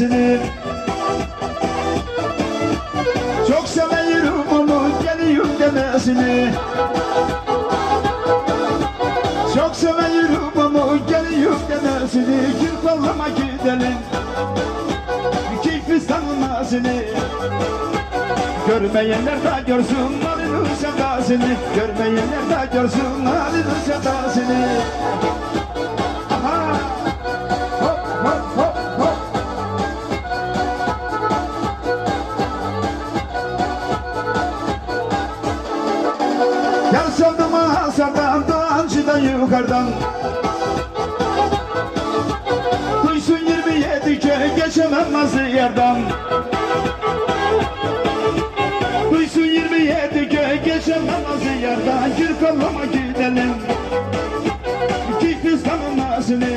demesini Çok severim onu geliyorum demesini. Çok severim onu geliyorum demesini. Gül kollama gidelim. Keyfi sanmasını Görmeyenler de görsün Ali'nin sedasını Görmeyenler de görsün Ali'nin sedasını Yar sandım hasardan Dancıdan yukarıdan. Duysun 27 köy Geçemem nasıl yerden. Duysun 27 köy Geçemem nasıl yerden. Gir kallama gidelim. Kiklistan'ın nasını